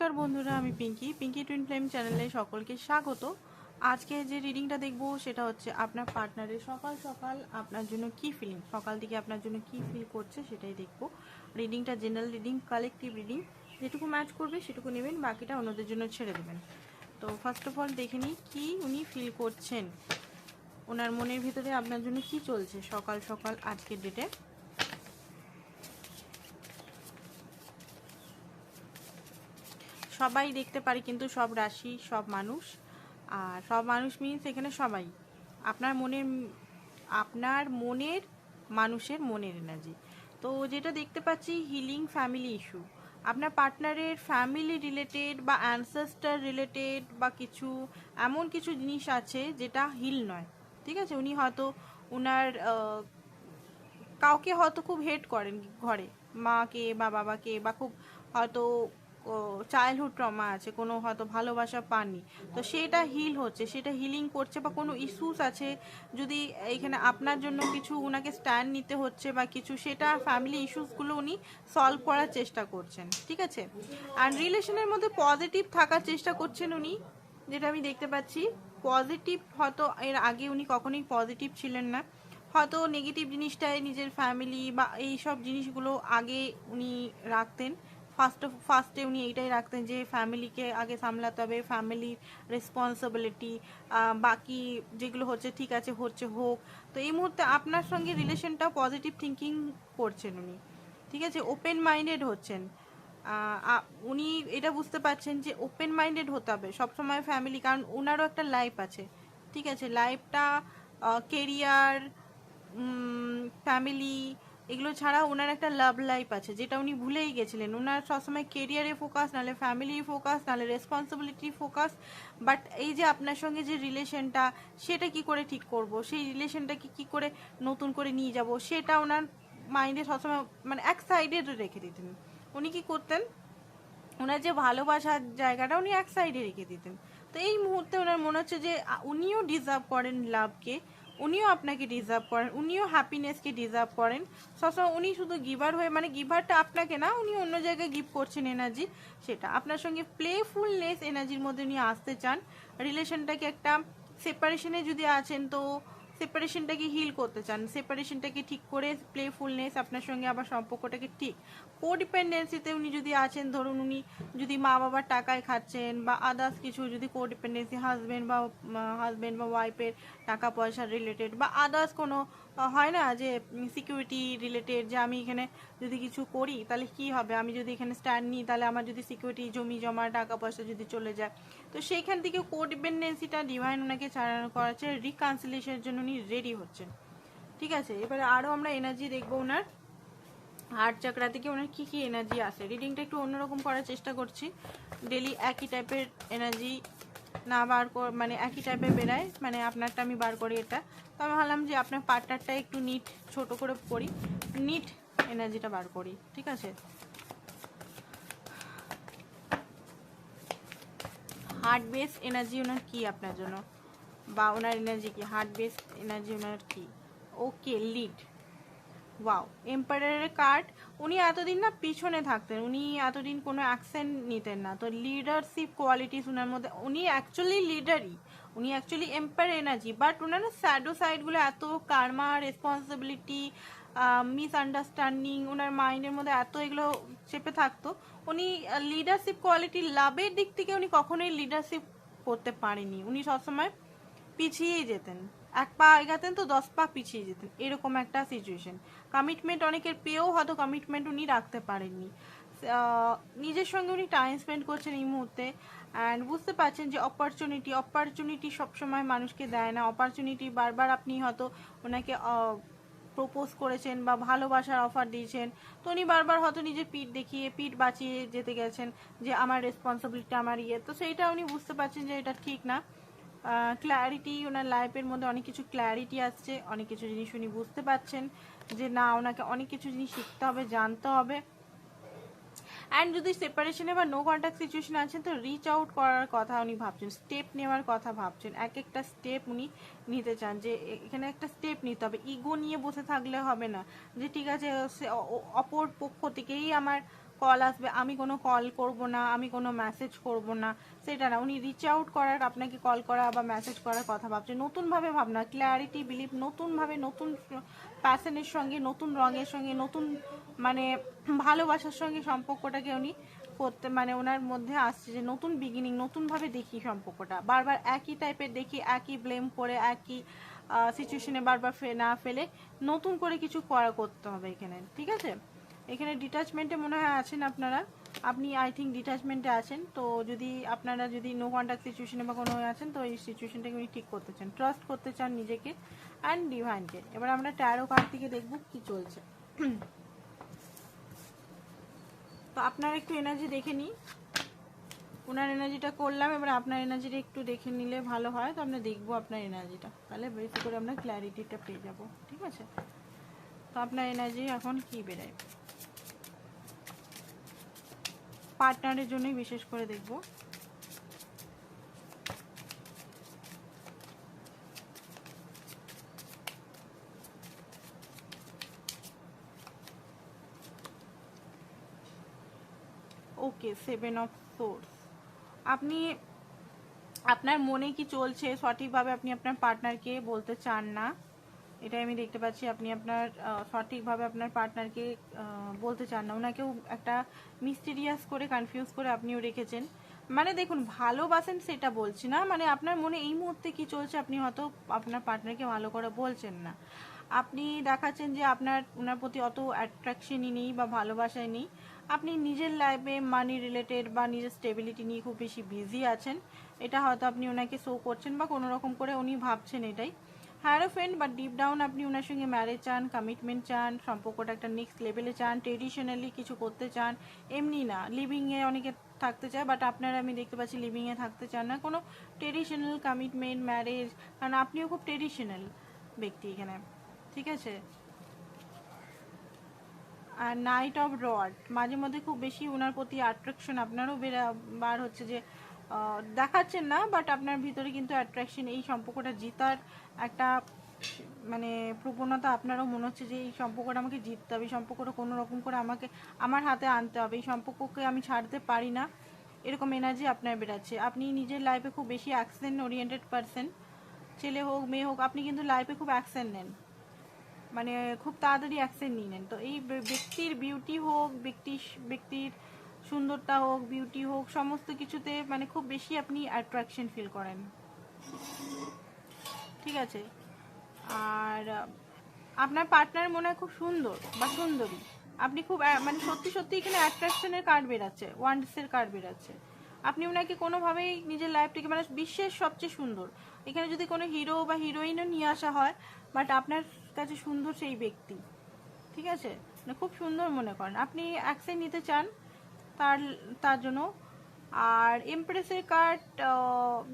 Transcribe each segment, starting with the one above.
নমস্কার বন্ধুরা, আমি পিঙ্কি। পিঙ্কি টুইন ফ্লেম চ্যানেলে সকলকে স্বাগত। আজকে যে রিডিংটা দেখব সেটা হচ্ছে আপনার পার্টনারের সকাল সকাল আপনার জন্য কি ফিলিং সকাল থেকে আপনার জন্য কি ফিল করছে সেটাই দেখব। রিডিংটা জেনারেল রিডিং কালেকটিভ রিডিং যেটুকু ম্যাচ করবে সেটুকু নেবেন, বাকিটা অন্যদের জন্য ছেড়ে দেবেন। তো ফার্স্ট অফ অল দেখে নিই কী উনি ফিল করছেন। ওনার মনের ভিতরে আপনার জন্য কি চলছে সকাল সকাল আজকের ডেটে সবাই দেখতে পারি, কিন্তু সব রাশি, সব মানুষ। আর সব মানুষ মিনস এখানে সবাই। আপনার মনের আপনার মনের, মানুষের মনের এনার্জি তো যেটা দেখতে পাচ্ছি হিলিং ফ্যামিলি ইস্যু আপনার পার্টনারের ফ্যামিলি রিলেটেড বা অ্যানসেস্টার রিলেটেড বা কিছু, এমন কিছু জিনিস আছে যেটা হিল নয়। ঠিক আছে? উনি হয়তো ওনার কাউকে হয়তো খুব হেট করেন ঘরে। মাকে বা বাবাকে বা খুব হয়তো চাইল্ডহুড ট্রমা আছে, কোনো হয়তো ভালোবাসা পাননি। তো সেটা হিল হচ্ছে, সেটা হিলিং করছে বা কোনো ইস্যুস আছে যদি এখানে আপনার জন্য কিছু ওনাকে স্ট্যান্ড নিতে হচ্ছে বা কিছু, সেটা ফ্যামিলি ইস্যুসগুলো উনি সলভ করার চেষ্টা করছেন, ঠিক আছে? আর রিলেশনের মধ্যে পজিটিভ থাকার চেষ্টা করছেন উনি, যেটা আমি দেখতে পাচ্ছি। পজিটিভ হয়তো এর আগে উনি কখনোই পজিটিভ ছিলেন না। হয়তো নেগেটিভ জিনিসটাই নিজের ফ্যামিলি বা এই সব জিনিসগুলো আগে উনি রাখতেন। ফার্স্ট ফার্স্টে উনি এইটাই রাখতেন যে ফ্যামিলিকে আগে সামলাতে হবে ফ্যামিলির রেসপন্সিবিলিটি বাকি যেগুলো হচ্ছে ঠিক আছে, হচ্ছে হোক। তো এই মুহূর্তে আপনার সঙ্গে রিলেশনটা পজিটিভ থিঙ্কিং করছেন উনি। ঠিক আছে ওপেন মাইন্ডেড হচ্ছেন উনি এটা বুঝতে পারছেন যে ওপেন মাইন্ডেড হতে হবে। সবসময় ফ্যামিলি, কারণ ওনারও একটা লাইফ আছে। ঠিক আছে, লাইফটা কেরিয়ার ফ্যামিলি এগুলো ছাড়া ওনার একটা লাভ লাইফ আছে, যেটা উনি ভুলেই গেছিলেন। ওনার সবসময় কেরিয়ারে ফোকাস নাহলে ফ্যামিলি ফোকাস নাহলে রেসপন্সিবিলিটি ফোকাস বাট এই যে আপনার সঙ্গে যে রিলেশনটা সেটা কি করে ঠিক করব? সেই রিলেশনটাকে কি করে নতুন করে নিয়ে যাব? সেটা ওনার মাইন্ডে সবসময় মানে এক সাইডে রেখে দিতেন। উনি কি করতেন? ওনার যে ভালোবাসার জায়গাটা উনি এক সাইডে রেখে দিতেন। তো এই মুহূর্তে ওনার মনে হচ্ছে যে উনিও ডিজার্ভ করেন লাভকে উনিও আপনাকে ডিজার্ভ করেন, উনিও হ্যাপিনেসকে ডিজার্ভ করেন। সবসময় উনি শুধু গিভার হয়ে মানে গিভারটা আপনাকে না, উনি অন্য জায়গায় গিভ করছেন এনার্জি সেটা। আপনার সঙ্গে প্লেফুলনেস এনার্জির মধ্যে উনি আসতে চান। রিলেশনটাকে একটা সেপারেশনে যদি আছেন, তো সেপারেশনটাকে হিল করতে চান সেপারেশনটাকে ঠিক করে প্লেফুলনেস আপনার সঙ্গে আবার সম্পর্কটাকে ঠিক কোডিপেন্ডেন্সিতে উনি যদি আছেন, ধরুন উনি যদি মা বাবার টাকায় খাচ্ছেন বা আদার্স কিছু যদি কোডিপেন্ডেন্সি হাজব্যান্ড বা হাজব্যান্ড বা ওয়াইফের টাকা পয়সা রিলেটেড বা আদার্স কোনো হয় না যে সিকিউরিটি রিলেটেড যে আমি এখানে যদি কিছু করি, তাহলে কি হবে? আমি যদি এখানে স্ট্যান্ড নিই, তাহলে আমার যদি সিকিউরিটি জমি, জমা, টাকা পয়সা যদি চলে যায়। তো সেইখান থেকে কোডিপেন্ডেন্সিটা ডিভাইন ওনাকে চালানো করাচ্ছে রিকানসিলেশনের জন্য উনি রেডি হচ্ছেন। ঠিক আছে? এবারে আরও আমরা এনার্জি দেখব ওনার। হার্ট চাকরা থেকে ওনার কী কী এনার্জি আসে? রিডিংটা একটু অন্যরকম করার চেষ্টা করছি। ডেলি একই টাইপের এনার্জি না বার মানে একই টাইপের বেরায়। মানে আপনারটা আমি বার করি এটা। তো আমি ভাবলাম যে আপনার পার্টনারটা একটু নিট ছোট করে করি। নিট এনার্জিটা বার করি, ঠিক আছে? হার্ট বেস এনার্জি ওনার কি আপনার জন্য? বা ওনার এনার্জি কি? হার্ট বেস এনার্জি ওনার কি? ওকে লিড ওয়াও এম্পায়ারের কার্ড উনি এতদিন না পিছনে থাকতেন, উনি এতদিন কোনো অ্যাকশন নিতেন না। তো লিডারশিপ কোয়ালিটিস ওনার মধ্যে, উনি অ্যাকচুয়ালি লিডারই উনি অ্যাকচুয়ালি এম্পায়ার এনার্জি বাট ওনার স্যাডো সাইডগুলো এত কার্মা রেসপন্সিবিলিটি মিসআন্ডারস্ট্যান্ডিং ওনার মাইন্ডের মধ্যে এত এগুলো চেপে থাকতো, উনি লিডারশিপ কোয়ালিটি লাভের দিক থেকে উনি কখনোই লিডারশিপ করতে পারেনি। উনি সবসময় পিছিয়েই যেতেন। এক পা এগাতেন তো দশ পা পিছিয়ে যেতেন। এরকম একটা সিচুয়েশন কমিটমেন্ট অনেকের পেয়েও হয়তো কমিটমেন্ট উনি রাখতে পারেননি। নিজের সঙ্গে উনি টাইম স্পেন্ড করছেন এই মুহূর্তে অ্যান্ড বুঝতে পারছেন যে অপরচুনিটি অপরচুনিটি সবসময় মানুষকে দেয় না। অপরচুনিটি বারবার আপনি হয়তো ওনাকে প্রপোজ করেছেন বা ভালোবাসার অফার দিয়েছেন। তো উনি বারবার হয়তো নিজের পিঠ দেখিয়ে, পিঠ বাঁচিয়ে যেতে গেছেন যে আমার রেসপন্সিবিলিটি আমার ইয়ে। তো সেইটা উনি বুঝতে পারছেন যে এটা ঠিক না। ক্ল্যারিটি ওনার লাইফের মধ্যে অনেক কিছু ক্ল্যারিটি আসছে, অনেক কিছু জিনিস উনি বুঝতে পারছেন যে না, ওনাকে অনেক কিছু জিনিস শিখতে হবে, জানতে হবে। অ্যান্ড যদি সেপারেশনে বা নো কন্ট্যাক্ট সিচুয়েশন আছেন, তো রিচ আউট করার কথা উনি ভাবছেন স্টেপ নেওয়ার কথা ভাবছেন। এক একটা স্টেপ উনি নিতে চান যে এখানে একটা স্টেপ নিতে হবে। ইগো নিয়ে বসে থাকলে হবে না। যে ঠিক আছে অপর পক্ষ থেকেই আমার কল আসবে, আমি কোনো কল করব না, আমি কোনো মেসেজ করব না, সেটা না। উনি রিচ আউট করার, আপনাকে কল করা বা মেসেজ করার কথা ভাবছে। নতুনভাবে ভাবনা ক্ল্যারিটি বিলিভ নতুনভাবে নতুন প্যাশনের সঙ্গে, নতুন রঙের সঙ্গে, নতুন মানে ভালোবাসার সঙ্গে সম্পর্কটাকে উনি করতে মানে ওনার মধ্যে আসছে যে নতুন বিগিনিং নতুনভাবে দেখি সম্পর্কটা। বারবার একই টাইপের দেখি, একই ব্লেম করে, একই সিচুয়েশনে বারবার না ফেলে, নতুন করে কিছু করা করতে হবে এখানে, ঠিক আছে? এখানে ডিটাচমেন্টে মনে হয় আছেন আপনারা। আপনি আই থিঙ্ক ডিটাচমেন্টে আছেন। তো যদি আপনারা যদি নো কন্ট্যাক্ট সিচুয়েশনে বা কোনো আছেন, তো এই সিচুয়েশনটাকে উনি ঠিক করতে চান। ট্রাস্ট করতে চান নিজেকে অ্যান্ড ডিভাইনকে এবার আমরা ট্যারো কার্ড থেকে দেখব কি চলছে। তো আপনার একটু এনার্জি দেখে নিই ওনার এনার্জিটা করলাম, এবার আপনার এনার্জিটা একটু দেখে নিলে ভালো হয়। তো আমরা দেখব আপনার এনার্জিটা তাহলে বেশি করে আমরা ক্ল্যারিটিটা পেয়ে যাব। ঠিক আছে? তো আপনার এনার্জি এখন কি বেরোয়? পার্টনারের জন্যই বিশেষ করে দেখব। ওকে সেভেন অফ সোর্স আপনি, আপনার মনে কি চলছে? সঠিকভাবে আপনি আপনার পার্টনারকে বলতে চান না। এটাই আমি দেখতে পাচ্ছি। আপনি আপনার সঠিকভাবে আপনার পার্টনারকে বলতে চান না। ওনাকেও একটা মিস্টিরিয়াস করে কনফিউজ করে আপনিও রেখেছেন। মানে দেখুন, ভালোবাসেন সেটা বলছি না। মানে আপনার মনে এই মুহূর্তে কি চলছে আপনি হয়তো আপনার পার্টনারকে ভালো করে বলছেন না। আপনি দেখাচ্ছেন যে আপনার ওনার প্রতি অত অ্যাট্রাকশনই নেই বা ভালোবাসাই নেই। আপনি নিজের লাইফে মানি রিলেটেড বা নিজের স্টেবিলিটি নিয়ে খুব বেশি বিজি আছেন। এটা হয়তো আপনি ওনাকে শো করছেন বা কোনো রকম করে উনি ভাবছেন এটাই। হ্যারো ফ্রেন্ড বা ডিপ ডাউন আপনি ওনার সঙ্গে ম্যারেজ চান কমিটমেন্ট চান, সম্পর্কটা একটা নেক্সট লেভেলে চান ট্রেডিশনালি কিছু করতে চান, এমনি না। লিভিংয়ে অনেকে থাকতে চায় বাট আপনারা আমি দেখতে পাচ্ছি লিভিংয়ে থাকতে চান না। কোনো ট্রেডিশনাল কমিটমেন্ট ম্যারেজ কারণ আপনিও খুব ট্রেডিশনাল ব্যক্তি এখানে। ঠিক আছে? আর নাইট অফ রড মাঝে মধ্যে খুব বেশি ওনার প্রতি অ্যাট্রাকশন আপনারও বেড়া বার হচ্ছে যে দেখাচ্ছেন না বাট আপনার ভিতরে কিন্তু অ্যাট্রাকশন এই সম্পর্কটা জিতার একটা মানে প্রবণতা আপনারও মনে হচ্ছে যে এই সম্পর্কটা আমাকে জিততে হবে, এই সম্পর্কটা কোনো রকম করে আমাকে, আমার হাতে আনতে হবে, এই সম্পর্ককে আমি ছাড়তে পারি না। এরকম এনার্জি আপনার বেরাচ্ছে আপনি নিজের লাইফে খুব বেশি অ্যাকশন ওরিয়েন্টেড পারসন ছেলে হোক, মেয়ে হোক, আপনি কিন্তু লাইফে খুব অ্যাকশন নেন। মানে খুব তাড়াতাড়ি অ্যাকশন নিয়ে নেন। তো এই ব্যক্তির বিউটি হোক, ব্যক্তি, ব্যক্তির সুন্দরতা হোক বিউটি হোক, সমস্ত কিছুতে মানে খুব বেশি আপনি অ্যাট্রাকশন ফিল করেন। ঠিক আছে? আর আপনার পার্টনার মনে হয় খুব সুন্দর বা সুন্দরী। আপনি খুব মানে সত্যি সত্যি এখানে অ্যাট্রাকশনের কার্ড বেরাচ্ছে ওয়ান্ডসের কার্ড বেরাচ্ছে। আপনি ওনাকে কোনোভাবেই নিজের লাইফটিকে মানে বিশ্বের সবচেয়ে সুন্দর। এখানে যদি কোনো হিরো বা হিরোইনও নিয়ে আসা হয় বাট আপনার কাছে সুন্দর সেই ব্যক্তি। ঠিক আছে? মানে খুব সুন্দর মনে করেন। আপনি অ্যাকশন নিতে চান তার তার জন্য। আর এমপ্রেসের কার্ড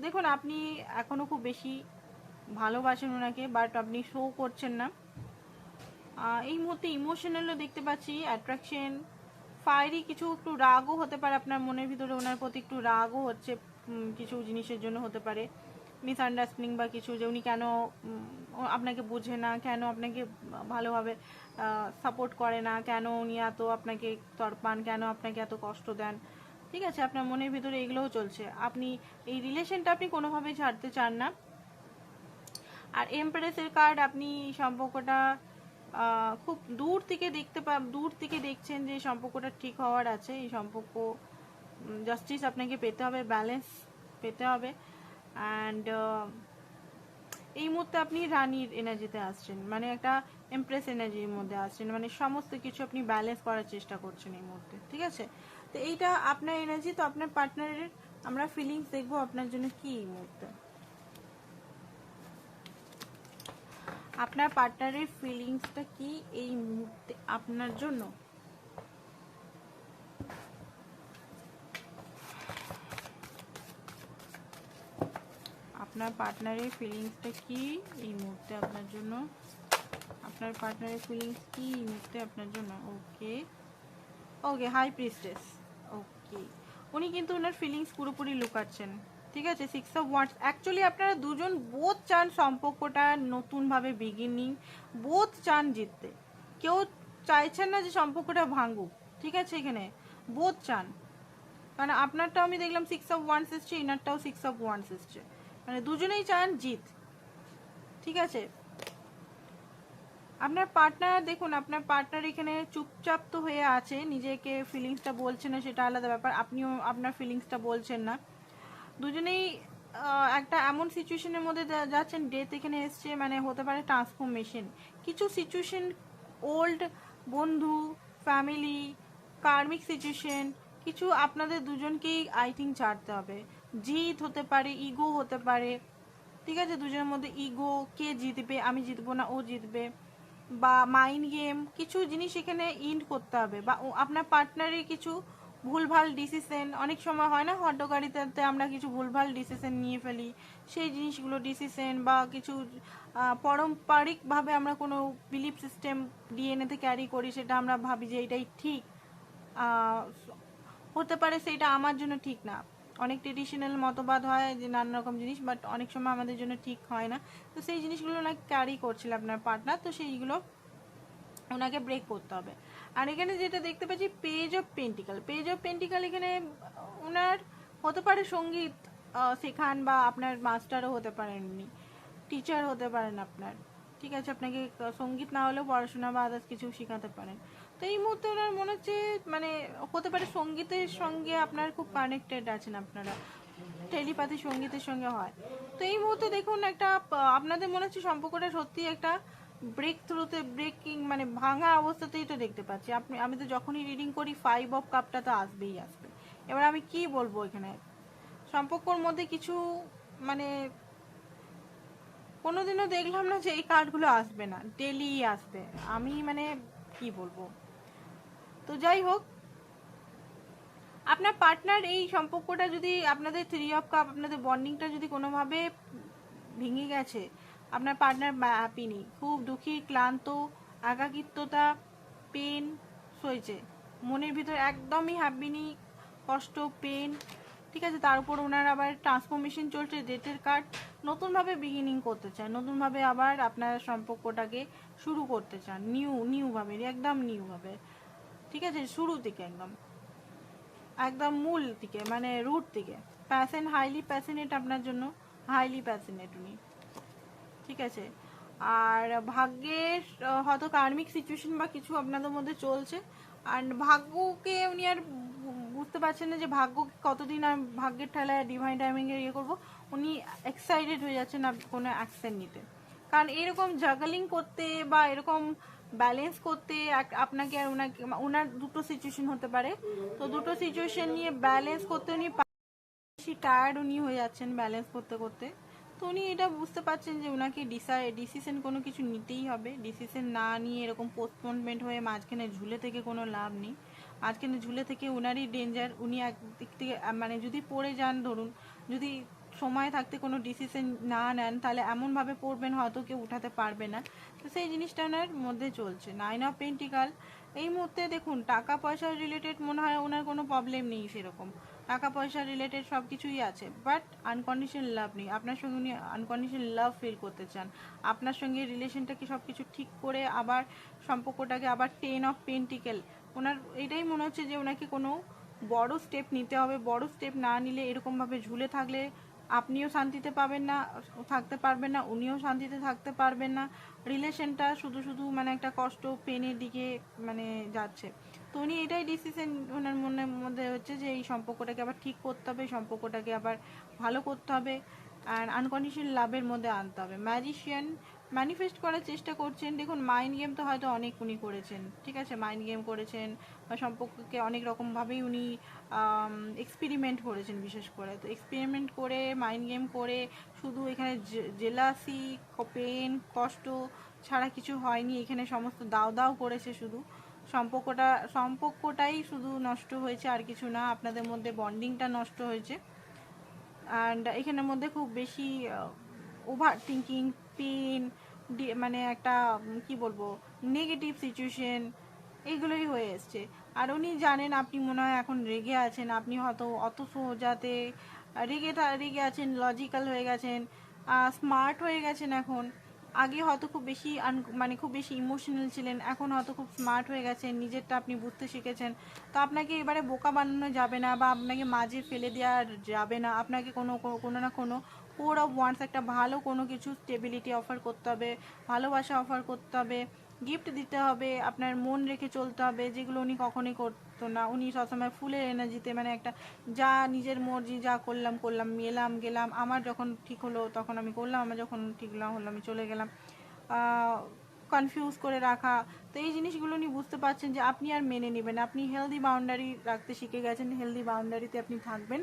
দেখুন, আপনি এখনও খুব বেশি ভালোবাসেন ওনাকে বাট আপনি শো করছেন না। এই মুহূর্তে ইমোশনালও দেখতে পাচ্ছি অ্যাট্রাকশন ফায়ারি কিছু একটু রাগও হতে পারে আপনার মনের ভিতরে, ওনার প্রতি একটু রাগও হচ্ছে কিছু জিনিসের জন্য হতে পারে। মিসআন্ডারস্ট্যান্ডিং বা কিছু যে উনি কেন আপনাকে বোঝে না, কেন আপনাকে ভালোভাবে সাপোর্ট করে না, কেন উনি এত আপনাকে তরপান কেন আপনাকে এত কষ্ট দেন? ঠিক আছে, আপনার মনের ভিতরে এগুলোও চলছে। আপনি এই রিলেশনটা আপনি কোনোভাবেই ছাড়তে চান না। আর এমপ্রেসের কার্ড আপনি সম্পর্কটা খুব দূর থেকে দেখতে পা, দূর থেকে দেখছেন যে সম্পর্কটা ঠিক হওয়ার আছে। এই সম্পর্ক জাস্টিস আপনাকে পেতে হবে ব্যালেন্স পেতে হবে। অ্যান্ড এই মুহূর্তে আপনি রানীর এনার্জিতে আসছেন। মানে একটা এমপ্রেস এনার্জির মধ্যে আসছেন। মানে সমস্ত কিছু আপনি ব্যালেন্স করার চেষ্টা করছেন এই মুহূর্তে, ঠিক আছে? তো এইটা আপনার এনার্জি তো আপনার পার্টনারের আমরা ফিলিংস দেখব আপনার জন্য কি এই মুহূর্তে? আপনার পার্টনারের ফিলিংসটা কি এই মুহূর্তে আপনার জন্য? আপনার পার্টনারের ফিলিংসটা কি এই মুহূর্তে আপনার জন্য? আপনার পার্টনারের ফিলিংস কি এই মুহূর্তে আপনার জন্য? ওকে ওকে হাই প্রিস্টেস ওকে উনি কিন্তু ওনার ফিলিংস পুরোপুরি লুকাচ্ছেন। ঠিক আছে? সিক্স অফ ওয়ান্স অ্যাকচুয়ালি আপনারা দুজন বোধ চান সম্পর্কটা নতুনভাবে বিগিনিং বোধ চান জিততে। কেউ চাইছেন না যে সম্পর্কটা ভাঙুক। ঠিক আছে এখানে? বোধ চান। কারণ আপনারটাও আমি দেখলাম সিক্স অফ ওয়ান্স এসছে ইনারটাও সিক্স অফ ওয়ান্স এসছে। মানে দুজনেই চান জিত। ঠিক আছে? আপনার পার্টনার দেখুন, আপনার পার্টনার এখানে চুপচাপ তো হয়ে আছে, নিজেকে ফিলিংসটা বলছে না, সেটা আলাদা ব্যাপার। আপনিও আপনার ফিলিংসটা বলছেন না। দুজনেই একটা এমন সিচুয়েশনের মধ্যে যাচ্ছেন ডেথ এখানে এসছে মানে হতে পারে ট্রান্সফরমেশন কিছু সিচুয়েশন ওল্ড বন্ধু ফ্যামিলি কার্মিক সিচুয়েশন কিছু আপনাদের দুজনকেই আই থিঙ্ক ছাড়তে হবে। জিত হতে পারে ইগো হতে পারে, ঠিক আছে? দুজনের মধ্যে ইগো কে জিতবে, আমি জিতবো না, ও জিতবে, বা মাইন্ড গেম কিছু জিনিস এখানে ইন্ড করতে হবে, বা আপনার পার্টনারের কিছু ভুলভাল ডিসিশন অনেক সময় হয় না হট্টগাড়িতে আমরা কিছু ভুলভাল ডিসিশন নিয়ে ফেলি, সেই জিনিসগুলো ডিসিশন বা কিছু পারম্পরিকভাবে আমরা কোনো বিলিফ সিস্টেম ডিএনএতে ক্যারি করি, সেটা আমরা ভাবি যে এটাই ঠিক হতে পারে সেটা আমার জন্য ঠিক না। অনেক ট্রেডিশনাল মতবাদ হয় যে নানা রকম জিনিস বাট অনেক সময় আমাদের জন্য ঠিক হয় না। তো সেই জিনিসগুলো ওনাকে ক্যারি করছিল আপনার পার্টনার তো সেইগুলো ওনাকে ব্রেক করতে হবে। আর এখানে যেটা দেখতে পাচ্ছি page of pentacle page of pentacle এখানে ওনার হতে পারে সংগীত শেখান বা আপনার মাস্টারও হতে পারেন উনি। টিচার হতে পারেন আপনার। ঠিক আছে, আপনাকে সংগীত না হলেও পড়াশোনা বা আদার্স কিছু শেখাতে পারেন। তো এই মুহূর্তে ওনার মনে হচ্ছে মানে হতে পারে সঙ্গীতের সঙ্গে আপনার খুব কানেক্টেড আছেন আপনারা। টেলিপ্যাথি সঙ্গীতের সঙ্গে হয়। তো এই মুহূর্তে দেখুন একটা, আপনাদের মনে হচ্ছে সম্পর্কটা সত্যি একটা ব্রেক থ্রুতে ব্রেকিং মানে ভাঙা অবস্থাতেই তো দেখতে পাচ্ছি। আপনি, আমি তো যখনই রিডিং করি ফাইভ অফ কাপটা তো আসবেই আসবে। এবার আমি কি বলব এখানে? সম্পর্কর মধ্যে কিছু মানে কোনোদিনও দেখলাম না যে এই কার্ডগুলো আসবে না। ডেলি আসবে। আমি মানে কি বলব? তো যাই হোক, আপনার পার্টনার এই সম্পর্কটা যদি আপনাদের থ্রি অফ কাপ আপনাদের বন্ডিংটা যদি কোনোভাবে ভেঙে গেছে, আপনার পার্টনার হ্যাপি নেই খুব দুঃখী, ক্লান্ত একাকিত্বতা পেন সইছে। মনের ভিতর একদমই হ্যাপি নেই কষ্ট পেন ঠিক আছে? তার উপর ওনার আবার ট্রান্সফরমেশন চলছে ডেটের কার্ড নতুনভাবে বিগিনিং করতে চান, নতুনভাবে আবার আপনার সম্পর্কটাকে শুরু করতে চান নিউ নিউভাবে একদম নিউভাবে ঠিক আছে? শুরু থেকে একদম। একদম মূল থেকে মানে রুট থেকে প্যাশন হাইলি প্যাশনেট আপনার জন্য। হাইলি প্যাশনেট উনি। ঠিক আছে? আর ভাগ্যের হয়তো কার্মিক সিচুয়েশন বা কিছু আপনাদের মধ্যে চলছে। আর ভাগ্যকে উনি আর বুঝতে পারছেন না যে ভাগ্য কতদিন আর ভাগ্যের ঠেলায় ডিভাইন টাইমিং এর ইয়ে করব। উনি এক্সাইটেড হয়ে যাচ্ছেন কোনো অ্যাকশন নিতে। কারণ এরকম জাগলিং করতে বা এরকম ব্যালেন্স করতে এক- আপনাকে আর ওনাকে ওনার দুটো সিচুয়েশন হতে পারে। তো দুটো সিচুয়েশন নিয়ে ব্যালেন্স করতে উনি বেশি টায়ার্ড উনি হয়ে যাচ্ছেন ব্যালেন্স করতে করতে। তো উনি এটা বুঝতে পারছেন যে ওনাকে ডিসিশন কোনো কিছু নিতেই হবে। ডিসিশন না নিয়ে এরকম পোস্টপোনমেন্ট হয়ে মাঝখানে ঝুলে থেকে কোনো লাভ নেই। মাঝখানে ঝুলে থেকে ওনারই ডেঞ্জার উনি একদিক থেকে মানে যদি পড়ে যান ধরুন, যদি সময় থাকতে কোনো ডিসিশন না নেন, তাহলে এমনভাবে পড়বেন হয়তো কেউ উঠাতে পারবে না। তো সেই জিনিসটা ওনার মধ্যে চলছে নাইন অফ পেন্টিকাল এই মুহূর্তে দেখুন, টাকা পয়সা রিলেটেড মনে হয় ওনার কোনো প্রবলেম নেই সেরকম। টাকা পয়সা রিলেটেড সব কিছুই আছে বাট আনকন্ডিশন লাভ নেই। আপনার সঙ্গে উনি আনকন্ডিশন লাভ ফিল করতে চান। আপনার সঙ্গে রিলেশনটাকে সব কিছু ঠিক করে আবার সম্পর্কটাকে আবার টেন অফ পেন্টিকেল ওনার এটাই মনে হচ্ছে যে ওনাকে কোনো বড় স্টেপ নিতে হবে। বড় স্টেপ না নিলে এরকমভাবে ঝুলে থাকলে আপনিও শান্তিতে পাবেন না, থাকতে পারবেন না, উনিও শান্তিতে থাকতে পারবেন না। রিলেশনটা শুধু শুধু মানে একটা কষ্ট পেনের দিকে মানে যাচ্ছে। তো উনি এটাই ডিসিশন ওনার মনের মধ্যে হচ্ছে যে এই সম্পর্কটাকে আবার ঠিক করতে হবে সম্পর্কটাকে আবার ভালো করতে হবে। আর আনকন্ডিশন লাভের মধ্যে আনতে হবে। ম্যাজিশিয়ান ম্যানিফেস্ট করার চেষ্টা করছেন। দেখুন মাইন্ড গেম তো হয়তো অনেক উনি করেছেন। ঠিক আছে মাইন্ড গেম করেছেন বা সম্পর্ককে অনেক রকমভাবেই উনি এক্সপেরিমেন্ট করেছেন বিশেষ করে। তো এক্সপেরিমেন্ট করে মাইন্ড গেম করে, শুধু এখানে জেলাসি পেন কষ্ট ছাড়া কিছু হয়নি। এখানে সমস্ত দাও দাও করেছে শুধু। সম্পর্কটা, সম্পর্কটাই শুধু নষ্ট হয়েছে আর কিছু না। আপনাদের মধ্যে বন্ডিংটা নষ্ট হয়েছে। অ্যান্ড এখানের মধ্যে খুব বেশি ওভার থিঙ্কিং পেন মানে একটা কি বলব নেগেটিভ সিচুয়েশন এগুলোই হয়ে এসছে। আর উনি জানেন আপনি মনে হয় এখন রেগে আছেন, আপনি হয়তো অত সোজাতে রেগে রেগে আছেন লজিক্যাল হয়ে গেছেন স্মার্ট হয়ে গেছেন এখন। আগে হয়তো খুব বেশি মানে খুব বেশি ইমোশনাল ছিলেন, এখন হয়তো খুব স্মার্ট হয়ে গেছেন, নিজেরটা আপনি বুঝতে শিখেছেন। তো আপনাকে এবারে বোকা বানানো যাবে না বা আপনাকে মাঝে ফেলে দেওয়া যাবে না। আপনাকে কোনো কোনো- কোনো না কোনো কোর অফ ওয়ান্স একটা ভালো কোনো কিছু স্টেবিলিটি অফার করতে হবে, ভালোবাসা অফার করতে হবে। গিফট দিতে হবে, আপনার মন রেখে চলতে হবে, যেগুলো উনি কখনোই করতো না। উনি সবসময় ফুলের এনার্জিতে মানে একটা যা নিজের মর্জি, যা করলাম করলাম, এলাম, গেলাম, আমার যখন ঠিক হলো তখন আমি করলাম, আমার যখন ঠিক না হলো আমি চলে গেলাম। কনফিউজ করে রাখা। তো এই জিনিসগুলো উনি বুঝতে পারছেন যে আপনি আর মেনে নেবেন আপনি হেলদি বাউন্ডারি রাখতে শিখে গেছেন হেলদি বাউন্ডারিতে আপনি থাকবেন।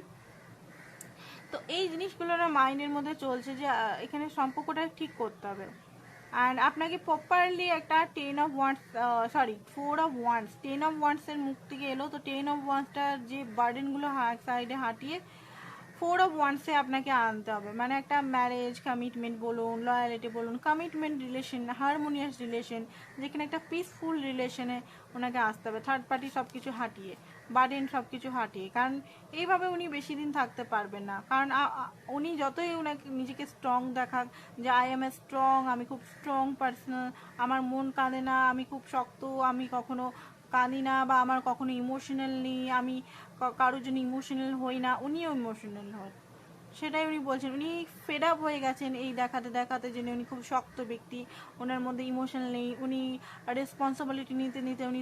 তো এই জিনিসগুলো মাইন্ডের মধ্যে চলছে যে এখানে সম্পর্কটা ঠিক করতে হবে। অ্যান্ড আপনাকে প্রপারলি একটা ten of wands sorry four of wands ten of ওয়ান্সের মুখ থেকে এলো। তো টেন অফ ওয়ান্সটার যে বার্ডেনগুলো সাইডে হাঁটিয়ে ফোর অফ ওয়ান্সে আপনাকে আনতে হবে। মানে একটা ম্যারেজ কমিটমেন্ট বলুন লয়ালিটি বলুন কমিটমেন্ট রিলেশন হারমোনিয়াস রিলেশন যেখানে একটা পিসফুল রিলেশনে ওনাকে আসতে হবে। থার্ড পার্টি সব কিছু হাঁটিয়ে। বার্ডেন সব কিছু হাঁটিয়ে। কারণ এইভাবে উনি বেশি দিন থাকতে পারবেন না। কারণ উনি যতই উনাকে, নিজেকে স্ট্রং দেখাক, যে আই এম এ স্ট্রং আমি খুব স্ট্রং পার্সন আমার মন কাঁদে না, আমি খুব শক্ত, আমি কখনো কাঁদি না, বা আমার কখনো ইমোশনাল নেই, আমি কারোর জন্য ইমোশনাল হই না। উনিও ইমোশনাল হয়। সেটাই উনি বলছেন। উনি ফেড আপ হয়ে গেছেন এই দেখাতে দেখাতে যে উনি খুব শক্ত ব্যক্তি, ওনার মধ্যে ইমোশন নেই। উনি রেসপন্সিবিলিটি নিতে নিতে উনি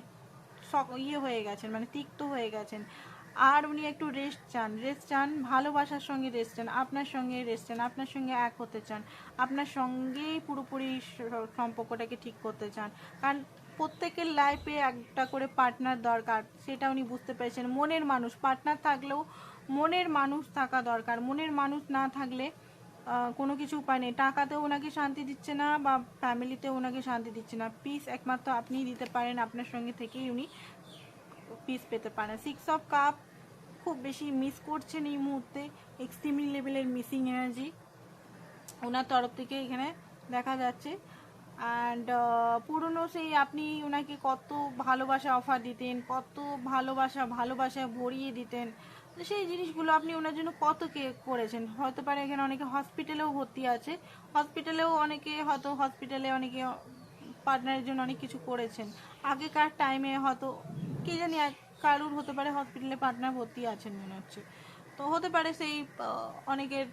ইয়ে হয়ে গেছেন মানে তিক্ত হয়ে গেছেন। আর উনি একটু রেস্ট চান রেস্ট চান, ভালোবাসার সঙ্গে রেস্ট চান, আপনার সঙ্গে রেস্ট চান, আপনার সঙ্গে এক হতে চান, আপনার সঙ্গেই পুরোপুরি সম্পর্কটাকে ঠিক করতে চান। কারণ প্রত্যেকের লাইফে একটা করে পার্টনার দরকার, সেটা উনি বুঝতে পেরেছেন। মনের মানুষ পার্টনার থাকলেও মনের মানুষ থাকা দরকার। মনের মানুষ না থাকলে কোনো কিছু উপায় নেই। টাকাতেও ওনাকে শান্তি দিচ্ছে না বা ফ্যামিলিতেও ওনাকে শান্তি দিচ্ছে না। পিস একমাত্র আপনিই দিতে পারেন, আপনার সঙ্গে থেকেই উনি পিস পেতে পারেন। সিক্স অফ কাপ খুব বেশি মিস করছেন এই মুহূর্তে। এক্সট্রিমলি লেভেলের মিসিং এনার্জি ওনার তরফ থেকে এখানে দেখা যাচ্ছে। অ্যান্ড পুরনো সেই আপনি ওনাকে কত ভালোবাসা অফার দিতেন, কত ভালোবাসা ভালোবাসা ভরিয়ে দিতেন। তো সেই জিনিসগুলো আপনি ওনার জন্য কত কে করেছেন? হয়তো পারে এখানে অনেকে হসপিটালেও ভর্তি আছে। হসপিটালেও অনেকে হয়তো হসপিটালে অনেকে পার্টনারের জন্য অনেক কিছু করেছেন। আগেকার টাইমে হয়তো, কে জানি কারুর হতে পারে হসপিটালে পার্টনার ভর্তি আছেন মনে হচ্ছে। তো হতে পারে সেই অনেকের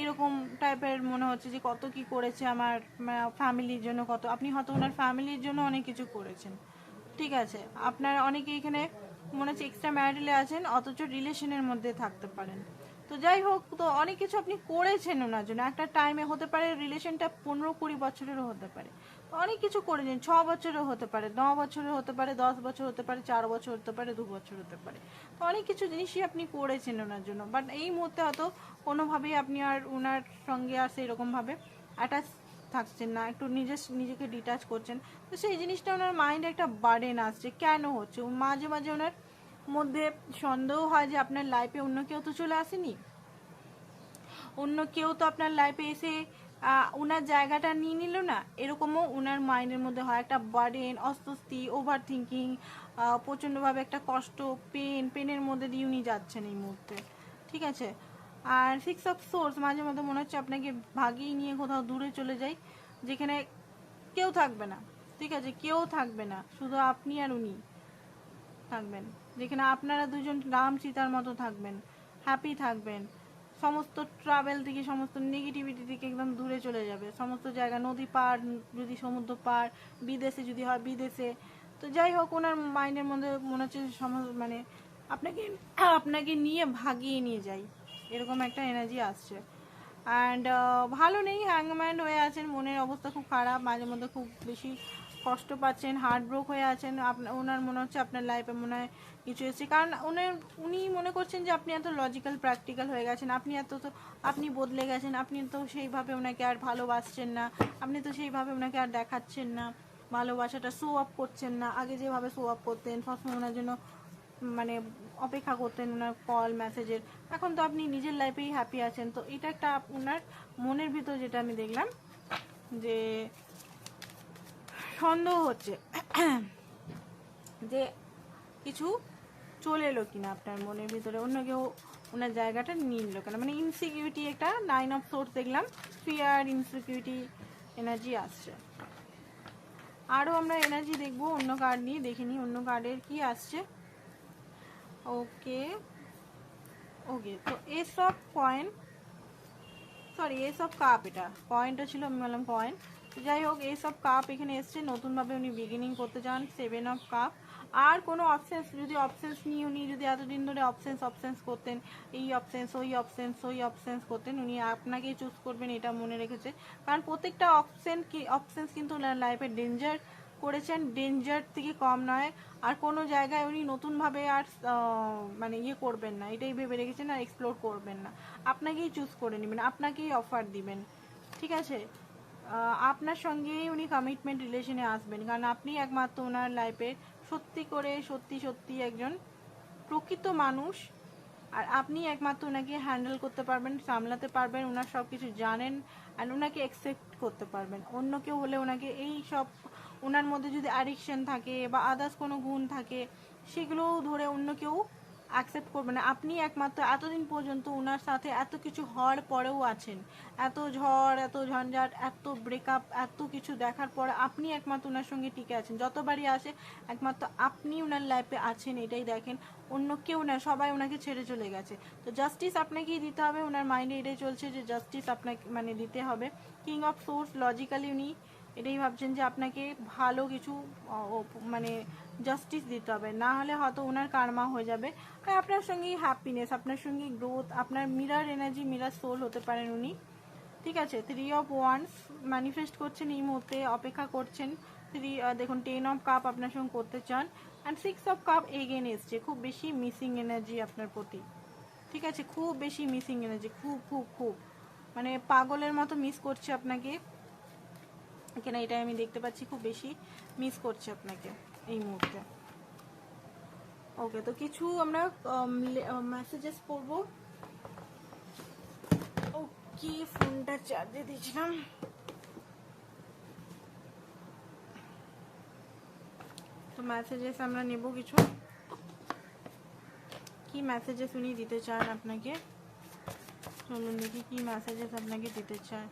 এইরকম টাইপের মনে হচ্ছে যে কত কি করেছে আমার ফ্যামিলির জন্য কত, আপনি হয়তো ওনার ফ্যামিলির জন্য অনেক কিছু করেছেন। ঠিক আছে, আপনার অনেকে এখানে মনে হচ্ছে এক্সট্রা ম্যারিটালে আছেন, অথচ রিলেশনের মধ্যে থাকতে পারেন। তো যাই হোক, তো অনেক কিছু আপনি করেছেন ওনার জন্য। একটা টাইমে হতে পারে রিলেশনটা পনেরো কুড়ি বছরেরও হতে পারে। অনেক কিছু করেছেন, ছ বছরের হতে পারে, ন বছরের হতে পারে, দশ বছর হতে পারে, চার বছর হতে পারে, দু বছর হতে পারে। তো অনেক কিছু জিনিসই আপনি করেছেন ওনার জন্য। বাট এই মুহূর্তে হয়তো কোনোভাবেই আপনি আর ওনার সঙ্গে আর সেইরকমভাবে অ্যাটাচ থাকছেন না, একটু নিজে নিজেকে ডিটাচ করছেন, তো সেই জিনিসটা ওনার মাইন্ডে একটা বার্ডেন আসছে। কেন হচ্ছে? মাঝে মাঝে ওনার মধ্যে সন্দেহ হয় যে আপনার লাইফে অন্য কেউ তো চলে আসেনি? অন্য কেউ তো আপনার লাইফে এসে ওনার জায়গাটা নিয়ে নিল না? এরকমও ওনার মাইন্ডের মধ্যে হয়। একটা বার্ডেন অস্বস্তি ওভার থিঙ্কিং প্রচণ্ডভাবে একটা কষ্ট পেন পেনের মধ্যে দিয়ে উনি যাচ্ছেন এই মুহূর্তে। ঠিক আছে? আর সিক্স অফ সোর্স মাঝে মাঝে মনে হচ্ছে আপনাকে ভাগিয়ে নিয়ে কোথাও দূরে চলে যাই, যেখানে কেউ থাকবে না। ঠিক আছে, কেউ থাকবে না, শুধু আপনি আর উনি থাকবেন, যেখানে আপনারা দুজন রাম সীতার মতো থাকবেন হ্যাপি থাকবেন। সমস্ত ট্রাভেল থেকে, সমস্ত নেগেটিভিটি থেকে একদম দূরে চলে যাবে। সমস্ত জায়গা, নদী পার যদি সমুদ্র পার, বিদেশে যদি হয়, বিদেশে। তো যাই হোক, ওনার মাইন্ডের মধ্যে মনে হচ্ছে মানে আপনাকে আপনাকে নিয়ে ভাগিয়ে নিয়ে যাই। এরকম একটা এনার্জি আসছে। অ্যান্ড ভালো নেই হ্যাংম্যান হয়ে আছেন, মনের অবস্থা খুব খারাপ, মাঝে মধ্যে খুব বেশি কষ্ট পাচ্ছেন হার্ট ব্রোক হয়ে আছেন আপনার ওনার মনে হচ্ছে আপনার লাইফে মনে হয় কিছু এসেছে কারণ উনি উনি মনে করছেন যে আপনি এত লজিক্যাল প্র্যাকটিক্যাল হয়ে গেছেন, আপনি এত তো, আপনি বদলে গেছেন, আপনি তো সেইভাবে ওনাকে আর ভালোবাসছেন না, আপনি তো সেইভাবে ওনাকে আর দেখাচ্ছেন না, ভালোবাসাটা শো আপ করছেন না, আগে যেভাবে শো আপ করতেন, সবসময় ওনার জন্য মানে অপেক্ষা করতেন ওনার কল মেসেজের এখন তো আপনি নিজের লাইফেই হ্যাপি আছেন। তো এটা একটা ওনার মনের ভিতর যেটা আমি দেখলাম যে সন্দেহ হচ্ছে যে কিছু চলে এলো কিনা আপনার মনের ভিতরে। অন্য কেউ ওনার জায়গাটা নিয়ে নিল কেন? মানে ইনসিকিউরিটি একটা নাইন অফ সোর্স দেখলাম। ফিয়ার ইনসিকিউরিটি এনার্জি আসছে। আরও আমরা এনার্জি দেখব, অন্য কার্ড নিয়ে দেখে নিই অন্য কার্ডের কি আসছে। ওকে ওকে তো ace of coins sorry ace of cup এটা। পয়েন্টটা ছিল আমি বললাম কয়েন যাই হোক এই সব কাপ এখানে এসছে। নতুনভাবে উনি বিগিনিং করতে চান। সেভেন অফ কাপ আর কোনো অপশানস যদি অপশানস নিয়ে উনি যদি এতদিন ধরে অপশানস অপশানস করতেন, এই অপশানস ওই অপশানস ওই অপশানস করতেন, উনি আপনাকেই চুজ করবেন, এটা মনে রেখেছে। কারণ প্রত্যেকটা অপশান কি অপশানস কিন্তু লাইফে ডেঞ্জার করেছেন ডেঞ্জার থেকে কম নয়। আর কোনো জায়গায় উনি নতুনভাবে আর মানে ইয়ে করবেন না, এটাই ভেবে রেখেছেন আর এক্সপ্লোর করবেন না। আপনাকেই চুজ করে নেবেন, আপনাকেই অফার দিবেন। ঠিক আছে? আপনার সঙ্গেই উনি কমিটমেন্ট রিলেশনে আসবেন, কারণ আপনি একমাত্র ওনার লাইফে সত্যি করে সত্যি সত্যি একজন প্রকৃত মানুষ। আর আপনি একমাত্র ওনাকে হ্যান্ডেল করতে পারবেন, সামলাতে পারবেন ওনার সব কিছু জানেন অ্যান্ড ওনাকে অ্যাকসেপ্ট করতে পারবেন। অন্য কেউ হলে ওনাকে এই সব ওনার মধ্যে যদি অ্যাডিকশন থাকে বা আদার্স কোনো গুণ থাকে, সেগুলোও ধরে অন্য কেউ অ্যাকসেপ্ট করবে না। আপনি একমাত্র এতদিন পর্যন্ত ওনার সাথে এত কিছু হওয়ার পরেও আছেন। এত ঝড়, এত ঝঞ্ঝাট, এত ব্রেকআপ এত কিছু দেখার পরে আপনি একমাত্র ওনার সঙ্গে টিকে আছেন। যতবারই আসে, একমাত্র আপনি ওনার লাইফে আছেন, এটাই দেখেন। অন্য কেউ না, সবাই ওনাকে ছেড়ে চলে গেছে। তো জাস্টিস আপনাকেই দিতে হবে। ওনার মাইন্ডে এটাই চলছে যে জাস্টিস আপনাকে মানে দিতে হবে। কিং অফ সোর্স লজিক্যালি উনি এটাই ভাবছেন যে আপনাকে ভালো কিছু মানে জাস্টিস দিতে হবে। না হলে হয়তো ওনার কারমা হয়ে যাবে। আর আপনার সঙ্গেই হ্যাপিনেস আপনার সঙ্গে গ্রোথ আপনার মিরার এনার্জি মিরার সোল হতে পারেন উনি। ঠিক আছে? থ্রি অফ ওয়ান্স ম্যানিফেস্ট করছেন এই মুহূর্তে, অপেক্ষা করছেন। থ্রি দেখুন টেন অফ কাপ আপনার সঙ্গে করতে চান। And six of cup again এসছে। খুব বেশি মিসিং এনার্জি আপনার প্রতি। ঠিক আছে? খুব বেশি মিসিং এনার্জি খুব খুব খুব। মানে পাগলের মতো মিস করছে আপনাকে। এখানে এটা আমি দেখতে পাচ্ছি খুব বেশি মিস করছে আপনাকে এই মুহূর্তে। ওকে তো কিছু আমরা মেসেজেস পড়ব। ওকে ফোনটা চার্জে দিয়েছিলাম। তো মেসেজেস আমরা নেব কিছু। কি মেসেজেস উনি দিতে চান আপনাকে? চলুন দেখি কি মেসেজেস আপনাকে দিতে চান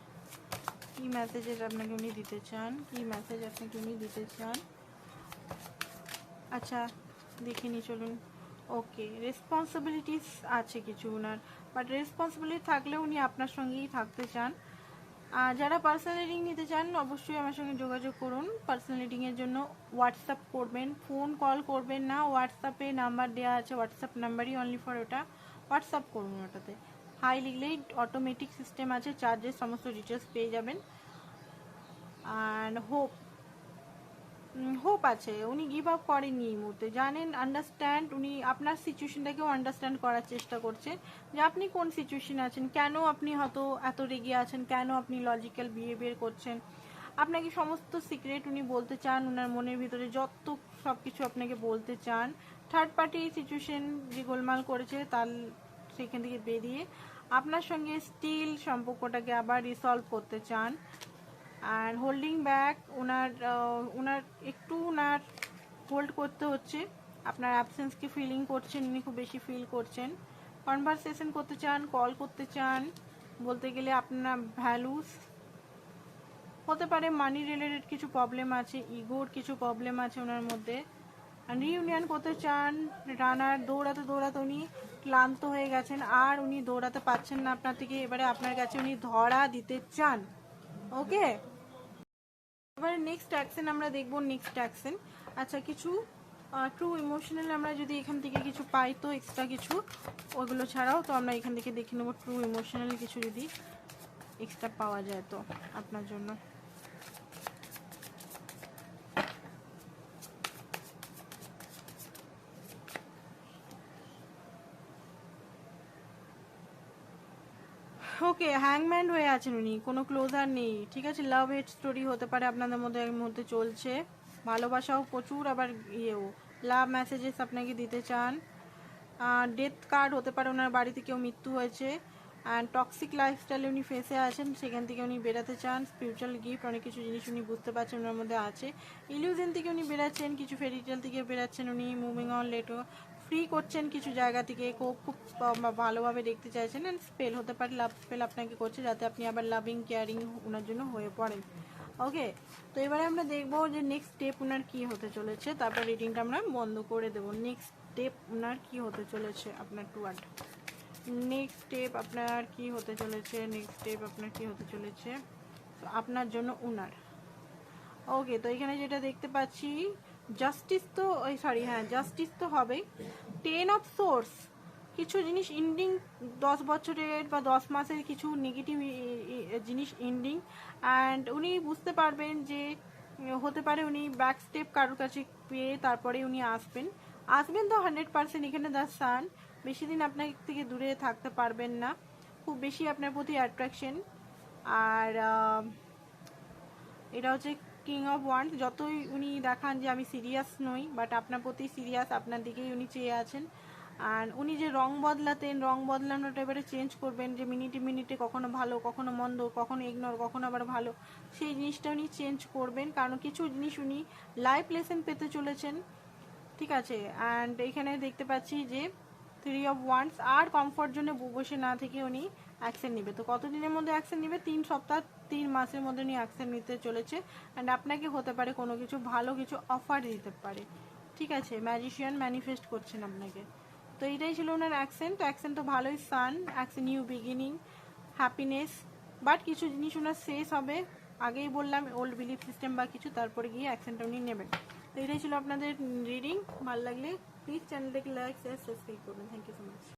কি মেসেজেস আপনাকে উনি দিতে চান? কি মেসেজ আপনাকে উনি দিতে চান? আচ্ছা দেখে দেখিনি চলুন। ওকে রেসপন্সিবিলিটিস আছে কিছু ওনার বাট রেসপন্সিবিলিটি থাকলে উনি আপনার সঙ্গেই থাকতে চান। যারা পার্সোনাল রিডিং নিতে চান, অবশ্যই আমার সঙ্গে যোগাযোগ করুন। পার্সোনাল রিডিংয়ের জন্য হোয়াটসঅ্যাপ করবেন ফোন কল করবেন না। হোয়াটসঅ্যাপে নাম্বার দেওয়া আছে হোয়াটসঅ্যাপ নাম্বারই অনলি ফর ওটা। হোয়াটসঅ্যাপ করুন ওটাতে। হাই লিখলেই অটোমেটিক সিস্টেম আছে চার্জেস সমস্ত ডিটেলস পেয়ে যাবেন। অ্যান্ড হোপ হোপ আছে। উনি গিভ আপ করেননি এই মুহূর্তে। জানেন আন্ডারস্ট্যান্ড উনি আপনার সিচুয়েশনটাকেও আন্ডারস্ট্যান্ড করার চেষ্টা করছেন যে আপনি কোন সিচুয়েশনে আছেন, কেন আপনি হয়তো এত রেগে আছেন, কেন আপনি লজিক্যাল বিহেভিয়ার করছেন। আপনাকে সমস্ত সিক্রেট উনি বলতে চান ওনার মনের ভিতরে যত সব কিছু আপনাকে বলতে চান। থার্ড পার্টি সিচুয়েশন যে গোলমাল করেছে, তার সেখান থেকে বেরিয়ে আপনার সঙ্গে স্টিল সম্পর্কটাকে আবার রিসলভ করতে চান। আর হোল্ডিং ব্যাক ওনার ওনার একটু ওনার হোল্ড করতে হচ্ছে। আপনার অ্যাবসেন্সকে ফিলিং করছেন, উনি খুব বেশি ফিল করছেন। কনভারসেশন করতে চান কল করতে চান, বলতে গেলে আপনার ভ্যালুস হতে পারে মানি রিলেটেড কিছু প্রবলেম আছে ইগোর কিছু প্রবলেম আছে ওনার মধ্যে। রিইউনিয়ন করতে চান, রানার দৌড়াতে দৌড়াতে উনি ক্লান্ত হয়ে গেছেন, আর উনি দৌড়াতে পারছেন না আপনার থেকে, এবারে আপনার কাছে উনি ধরা দিতে চান। ওকে? এবারে নেক্সট অ্যাকশন আমরা দেখব নেক্সট অ্যাকশন আচ্ছা কিছু ট্রু ইমোশনাল আমরা যদি এখান থেকে কিছু পাই, তো এক্সট্রা কিছু ওইগুলো ছাড়াও তো আমরা এখান থেকে দেখে নেব ট্রু ইমোশনাল কিছু যদি এক্সট্রা পাওয়া যায় তো আপনার জন্য। ওকে হ্যাংম্যান হয়ে আছেন উনি, কোনো ক্লোজার নেই, ঠিক আছে? লাভ হেড স্টোরি হতে পারে আপনাদের মধ্যে এর মধ্যে চলছে। ভালোবাসাও প্রচুর, আবার ইয়েও। লাভ মেসেজেস আপনাকে দিতে চান। ডেথ কার্ড হতে পারে ওনার বাড়িতে কেউ মৃত্যু হয়েছে। অ্যান্ড টক্সিক লাইফস্টাইলে উনি ফেসে আছেন, সেখান থেকে উনি বেরাতে চান। স্পিরিচুয়াল গিফট অনেক কিছু জিনিস উনি বুঝতে পারছেন ওনার মধ্যে আছে। ইলিউশন থেকে উনি বেরাচ্ছেন, কিছু ফেরিটেল থেকে বেরাচ্ছেন উনি মুভিং অন লেটো ফ্রি করছেন কিছু জায়গা থেকে, খুব ভালোভাবে দেখতে চাইছেন অ্যান্ড স্পেল হতে পারে লাভ স্পেল আপনাকে করছে যাতে আপনি আবার লাভিং কেয়ারিং ওনার জন্য হয়ে পড়েন। ওকে তো এবারে আমরা দেখব যে নেক্সট স্টেপ ওনার কি হতে চলেছে। তারপর রিডিংটা আমরা বন্ধ করে দেবো। নেক্সট স্টেপ ওনার কি হতে চলেছে আপনার টুয়ার্ড নেক্সট স্টেপ আপনার কি হতে চলেছে? নেক্সট স্টেপ আপনার কি হতে চলেছে? তো আপনার জন্য উনার। ওকে তো এখানে যেটা দেখতে পাচ্ছি জাস্টিস তো, ওই সরি হ্যাঁ জাস্টিস তো হবেই। টেন অফ সোর্স কিছু জিনিস ইন্ডিং দশ বছরের বা দশ মাসের কিছু নেগেটিভ জিনিস ইন্ডিং অ্যান্ড উনি বুঝতে পারবেন যে, হতে পারে উনি ব্যাক স্টেপ কারোর কাছে পেয়ে তারপরে উনি আসবেন। আসবেন তো হান্ড্রেড পার্সেন্ট এখানে দ্য সান বেশি দিন আপনার থেকে দূরে থাকতে পারবেন না। খুব বেশি আপনার প্রতি অ্যাট্রাকশন আর এটা হচ্ছে কিং অফ ওয়ান্ড যতই উনি দেখান যে আমি সিরিয়াস নই বাট আপনার প্রতি সিরিয়াস আপনার দিকেই উনি চেয়ে আছেন। আর উনি যে রং বদলাতেন, রং বদলানোটা এবারে চেঞ্জ করবেন যে মিনিটে মিনিটে কখনো ভালো, কখনো মন্দ, কখনো ইগনোর কখনো আবার ভালো, সেই জিনিসটা উনি চেঞ্জ করবেন। কারণ কিছু জিনিস উনি লাইফ লেসেন পেতে চলেছেন। ঠিক আছে? অ্যান্ড এখানে দেখতে পাচ্ছি যে থ্রি অফ ওয়ান্স আর কমফর্ট জোনে বসে না থেকে উনি অ্যাকশন নেবে। তো কতদিনের মধ্যে অ্যাকশন নেবে? তিন সপ্তাহ, তিন মাসের মধ্যে নিয়ে অ্যাকশন নিতে চলেছে। অ্যান্ড আপনাকে হতে পারে কোনো কিছু ভালো কিছু অফার দিতে পারে। ঠিক আছে ম্যাজিশিয়ান ম্যানিফেস্ট করছেন আপনাকে। তো এটাই ছিল ওনার অ্যাকসেন্ট তো অ্যাকসেন্ট তো ভালোই sun accent new beginning happiness but কিছু জিনিস ওনার শেষ হবে। আগেই বললাম ওল্ড বিলিফ সিস্টেম বা কিছু, তারপরে গিয়ে অ্যাকসেন্টটা উনি নেবেন। তো এটাই ছিল আপনাদের রিডিং ভালো লাগলে প্লিজ চ্যানেলটাকে লাইক শেয়ার সাবস্ক্রাইব করবেন। Thank you so much